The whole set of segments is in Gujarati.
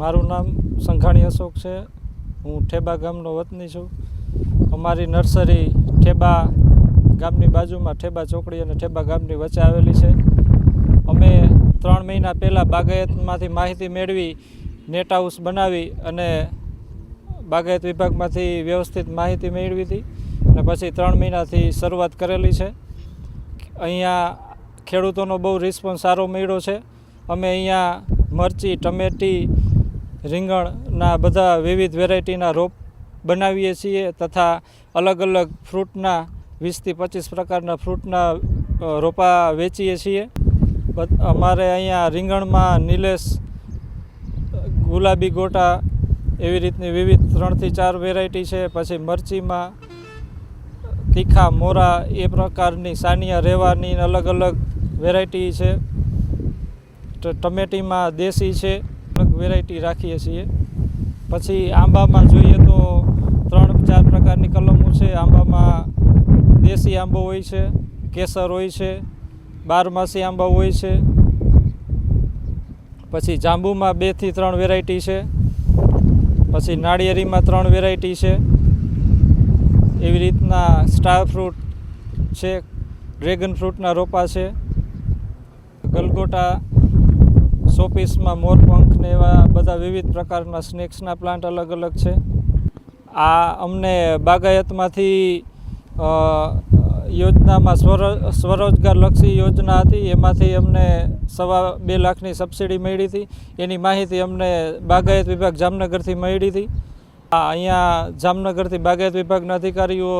મારું નામ સંઘાણી અશોક છે. હું ઠેબા ગામનો વતની છું. અમારી નર્સરી ઠેબા ગામની બાજુમાં ઠેબા ચોકડી અને ઠેબા ગામની વચ્ચે આવેલી છે. અમે ત્રણ મહિના પહેલાં બાગાયતમાંથી માહિતી મેળવી, નેટ હાઉસ બનાવી અને બાગાયત વિભાગમાંથી વ્યવસ્થિત માહિતી મેળવી હતી અને પછી ત્રણ મહિનાથી શરૂઆત કરેલી છે. અહીંયા ખેડૂતોનો બહુ રિસ્પોન્સ સારો મળ્યો છે. અમે અહીંયા મરચી, ટમેટી રીંગણના બધા વિવિધ વેરાયટીના રોપ બનાવીએ છીએ તથા અલગ અલગ ફ્રૂટના વીસથી પચીસ પ્રકારના ફ્રૂટના રોપા વેચીએ છીએ. અમારે અહીંયા રીંગણમાં નિલેશ, ગુલાબી ગોટા એવી રીતની વિવિધ ત્રણથી ચાર વેરાયટી છે. પછી મરચીમાં, તીખા મોરા એ પ્રકારની સાનિયા રેવાની અલગ અલગ વેરાયટી છે. ટમેટીમાં દેશી છે. વેરાયટી રાખીએ છીએ. પછી આંબામાં જોઈએ તો ત્રણ, ચાર પ્રકારની કલમો છે. આંબામાં દેશી આંબો હોય છે, કેસર હોય છે, બારમાસી આંબા હોય છે. પછી જાંબુમાં બેથી ત્રણ વેરાયટી છે. પછી નાળિયેરીમાં ત્રણ વેરાયટી છે. એવી રીતના સ્ટાર ફ્રૂટ છે ડ્રેગન ફ્રૂટના રોપા છે. ગલગોટા શોપીસમાં મોરપંખ ને એવા બધા વિવિધ પ્રકારના સ્નેક્સના પ્લાન્ટ અલગ અલગ છે. આ અમને બાગાયતમાંથી યોજનામાં સ્વરો, સ્વરોજગારલક્ષી યોજના હતી. એમાંથી અમને સવા બે લાખની સબસિડી મળી હતી. એની માહિતી અમને બાગાયત વિભાગ જામનગરથી મળી હતી. આ અહીંયા જામનગરથી બાગાયત વિભાગના અધિકારીઓ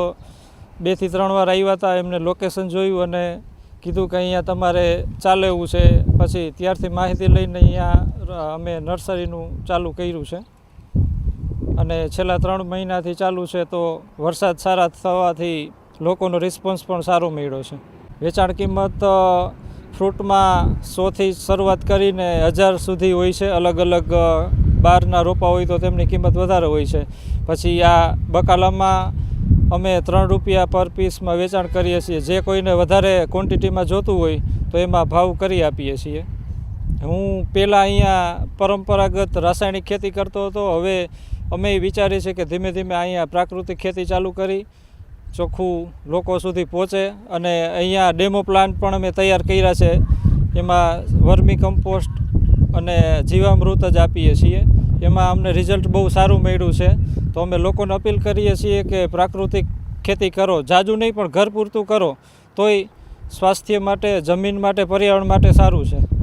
બેથી ત્રણ વાર આવ્યા હતા. એમને લોકેશન જોયું અને કીધું કે અહીંયા તમારે ચાલે એવું છે. પછી ત્યારથી માહિતી લઈને અહીંયા અમે નર્સરીનું ચાલુ કર્યું છે. અને છેલ્લા ત્રણ મહિનાથી ચાલુ છે તો વરસાદ સારા થવાથી લોકોનો રિસ્પોન્સ પણ સારો મળ્યો છે. વેચાણ કિંમત ફ્રૂટમાં સોથી શરૂઆત કરીને હજાર સુધી હોય છે. અલગ અલગ બહારના રોપા હોય તો તેમની કિંમત વધારે હોય છે. પછી આ બકાલામાં અમે ત્રણ રૂપિયા પર પીસમાં વેચાણ કરીએ છીએ. જે કોઈને વધારે ક્વોન્ટિટીમાં જોતું હોય, તો એમાં ભાવ કરી આપીએ છીએ. હું પહેલાં અહીંયા પરંપરાગત રાસાયણિક ખેતી કરતો હતો. હવે અમે વિચારીએ છીએ કે ધીમે ધીમે અહીંયા પ્રાકૃતિક ખેતી ચાલુ કરી, ચોખ્ખું લોકો સુધી પહોંચે અને અહીંયા ડેમો પ્લાન્ટ પણ અમે તૈયાર કર્યા છે. એમાં વર્મી કમ્પોસ્ટ અને જીવામૃત જ આપીએ છીએ. એમાં અમને રિઝલ્ટ બહુ સારું મળ્યું છે. તો અમે લોકોને અપીલ કરીએ છીએ કે પ્રાકૃતિક ખેતી કરો. જાજુ નહીં પણ ઘર પૂરતું કરો. તોય સ્વાસ્થ્ય માટે, જમીન માટે, પર્યાવરણ માટે સારું છે.